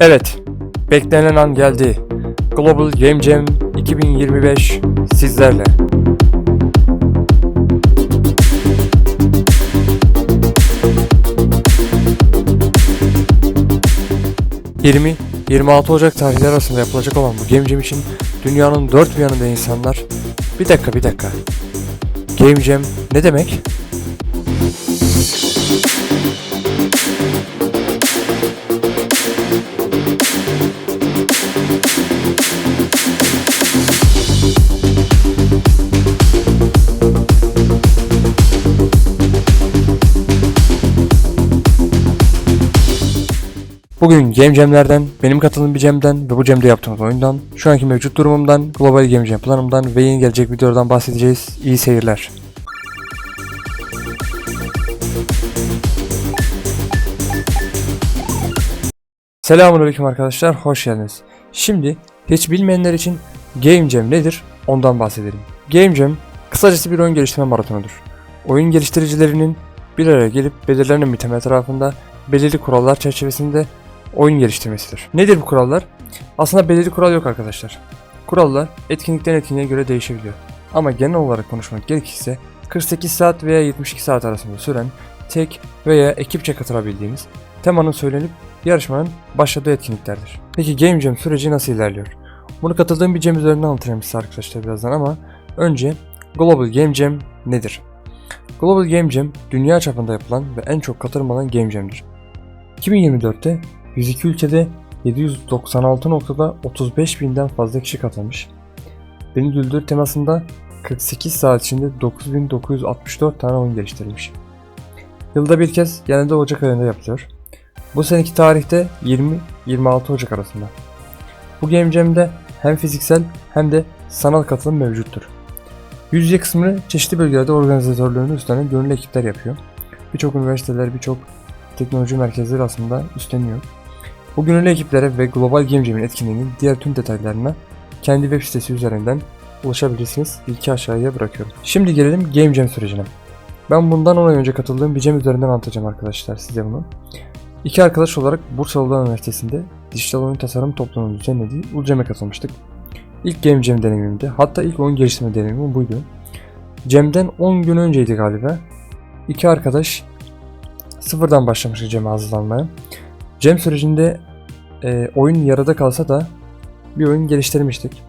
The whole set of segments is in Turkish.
Evet, beklenen an geldi. Global Game Jam 2025 sizlerle. ...20 26 Ocak tarihleri arasında yapılacak olan bu Game Jam için dünyanın dört bir yanında insanlar... Bir dakika bir dakika. Game Jam ne demek? Bugün Game Jam'lerden, benim katıldığım bir Jam'den ve bu Jam'de yaptığımız oyundan, şu anki mevcut durumumdan, Global Game Jam planımdan ve yeni gelecek videolardan bahsedeceğiz. İyi seyirler. Selamünaleyküm arkadaşlar, hoş geldiniz. Şimdi hiç bilmeyenler için Game Jam nedir ondan bahsedelim. Game Jam kısacası bir oyun geliştirme maratonudur. Oyun geliştiricilerinin bir araya gelip belirlenen bir tema etrafında belirli kurallar çerçevesinde oyun geliştirmesidir. Nedir bu kurallar? Aslında belirli kural yok arkadaşlar. Kurallar etkinlikten etkinliğe göre değişebiliyor. Ama genel olarak konuşmak gerekirse 48 saat veya 72 saat arasında süren tek veya ekipçe katılabildiğimiz temanın söylenip yarışmanın başladığı etkinliklerdir. Peki Game Jam süreci nasıl ilerliyor? Bunu katıldığım bir Jam üzerinden anlatacağım size arkadaşlar birazdan ama önce Global Game Jam nedir? Global Game Jam dünya çapında yapılan ve en çok katılım alan Game Jam'dir. 2024'te 102 ülkede 796 noktada 35 binden fazla kişi katılmış. Beni Güldür temasında 48 saat içinde 9964 tane oyun geliştirilmiş. Yılda bir kez genelde Ocak ayında yapılıyor. Bu seneki tarihte 20-26 Ocak arasında. Bu Game Jam'de hem fiziksel hem de sanal katılım mevcuttur. Yüz yüze kısmını çeşitli bölgelerde organizatörlüğünü üstlenen gönüllü ekipler yapıyor. Birçok üniversiteler, birçok teknoloji merkezleri aslında üstleniyor. Bu gönüllü ekiplere ve Global Game Jam'in etkinliğinin diğer tüm detaylarına kendi web sitesi üzerinden ulaşabilirsiniz. Linki aşağıya bırakıyorum. Şimdi gelelim Game Jam sürecine. Ben bundan 10 ay önce katıldığım bir Jam üzerinden anlatacağım arkadaşlar size bunu. İki arkadaş olarak Bursa Uludağ Üniversitesi'nde dijital oyun tasarım topluluğunun düzenlediği Ulcam'e katılmıştık. İlk Game Jam deneyimimdi. Hatta ilk oyun geliştirme deneyimim buydu. Jam'den 10 gün önceydi galiba. İki arkadaş sıfırdan başlamıştık Jam'e hazırlanmaya. Jam sürecinde e, oyun yarıda kalsa da bir oyun geliştirmiştik.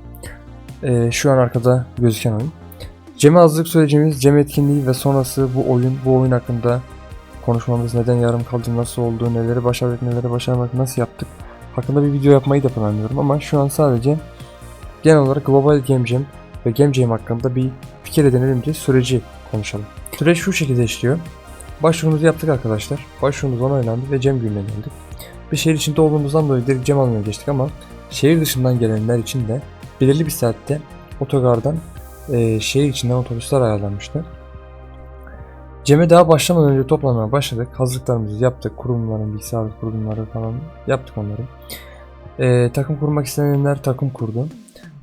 E, şu an arkada gözüken oyun. Jam'e hazırlık sürecimiz, Jam etkinliği ve sonrası bu oyun, bu oyun hakkında konuşmamız, neden yarım kaldı, nasıl oldu, neleri başardık, neleri başarmadık, nasıl yaptık hakkında bir video yapmayı da planlıyorum ama şu an sadece genel olarak Global Game Jam ve Game Jam hakkında bir fikir edinelim diye süreci konuşalım. Süreç şu şekilde işliyor. Başvurumuzu yaptık arkadaşlar. Başvurumuz onaylandı ve Cem gününe. Bir şehir içinde olduğumuzdan dolayı direkt Cem almaya geçtik ama şehir dışından gelenler için de belirli bir saatte otogardan e, şehir içinden otobüsler ayarlanmıştı. Cem'e daha başlamadan önce toplamaya başladık. Hazırlıklarımızı yaptık. Kurumların, bilgisayar kurumları falan yaptık onları. E, takım kurmak isteyenler takım kurdu.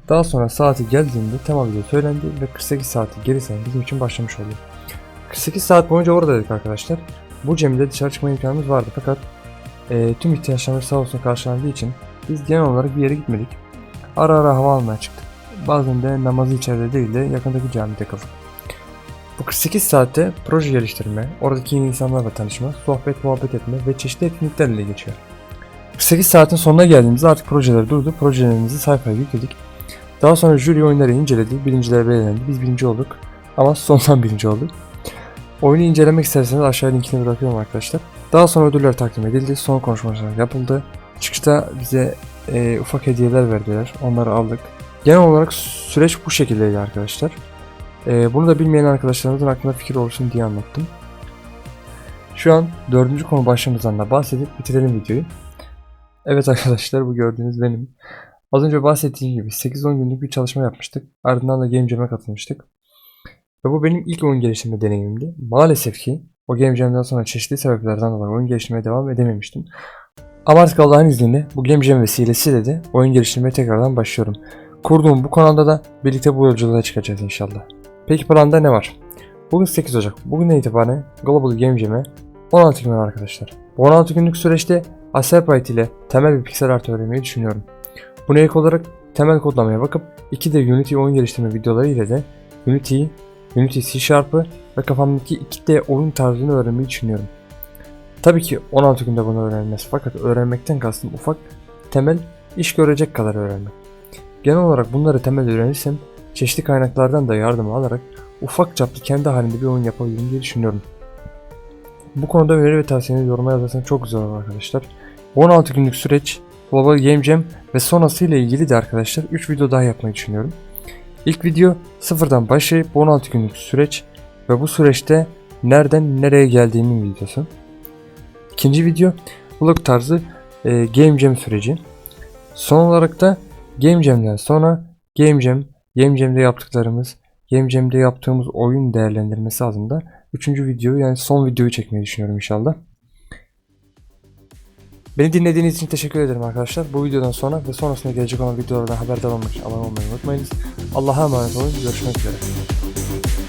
Daha sonra saati geldiğinde tema bize söylendi ve 48 saati geri sayım bizim için başlamış oldu. 48 saat boyunca oradaydık arkadaşlar. Bu cemide dışarı çıkma imkanımız vardı fakat e, tüm ihtiyaçlarımız sağ olsun karşılandığı için biz genel olarak bir yere gitmedik. Ara ara hava almaya çıktık. Bazen de namazı içeride değil de yakındaki camide kıldık. Bu 48 saatte proje geliştirme, oradaki yeni insanlarla tanışma, sohbet muhabbet etme ve çeşitli etkinliklerle geçiyor. 48 saatin sonuna geldiğimizde artık projeler durdu. Projelerimizi sayfaya yükledik. Daha sonra jüri oyunları inceledi. Birinciler belirlendi. Biz birinci olduk. Ama sondan birinci olduk. Oyunu incelemek isterseniz aşağıya linkini bırakıyorum arkadaşlar. Daha sonra ödüller takdim edildi. Son konuşmalar yapıldı. Çıkışta bize e, ufak hediyeler verdiler. Onları aldık. Genel olarak süreç bu şekildeydi arkadaşlar. E, bunu da bilmeyen arkadaşlarımızın aklına fikir olsun diye anlattım. Şu an dördüncü konu başlığımızdan da bahsedip bitirelim videoyu. Evet arkadaşlar bu gördüğünüz benim. Az önce bahsettiğim gibi 8-10 günlük bir çalışma yapmıştık. Ardından da Game Jam'e katılmıştık. Ve bu benim ilk oyun geliştirme deneyimimdi. Maalesef ki o Game Jam'den sonra çeşitli sebeplerden dolayı oyun geliştirmeye devam edememiştim. Ama artık Allah'ın izniyle bu Game Jam vesilesiyle de oyun geliştirmeye tekrardan başlıyorum. Kurduğum bu kanalda da birlikte bu yolculuğa çıkacağız inşallah. Peki planda ne var? Bugün 8 Ocak. Bugünden itibaren Global Game Jam'e 16 gün arkadaşlar. Bu 16 günlük süreçte Aserpython ile temel bir piksel art öğrenmeyi düşünüyorum. Buna ek olarak temel kodlamaya bakıp 2D Unity oyun geliştirme videoları ile de Unity'yi, Unity C Sharp'ı ve kafamdaki 2D oyun tarzını öğrenmeyi düşünüyorum. Tabii ki 16 günde bunu öğrenmez fakat öğrenmekten kastım ufak temel iş görecek kadar öğrenmek. Genel olarak bunları temel öğrenirsem çeşitli kaynaklardan da yardım alarak ufak çaplı kendi halinde bir oyun yapabilirim diye düşünüyorum. Bu konuda öneri ve tavsiyenizi yoruma yazarsanız çok güzel olur arkadaşlar. 16 günlük süreç, Global Game Jam ve sonrası ile ilgili de arkadaşlar 3 video daha yapmayı düşünüyorum. İlk video sıfırdan başlayıp 16 günlük süreç ve bu süreçte nereden nereye geldiğimin videosu. İkinci video vlog tarzı e, Game Jam süreci. Son olarak da Game Jam'den sonra Game Jam, Game Jam'de yaptıklarımız, Game Jam'de yaptığımız oyun değerlendirmesi adında üçüncü videoyu yani son videoyu çekmeyi düşünüyorum inşallah. Beni dinlediğiniz için teşekkür ederim arkadaşlar. Bu videodan sonra ve sonrasında gelecek olan videolardan haberdar olmak için abone olmayı unutmayınız. Allah'a emanet olun. Görüşmek üzere.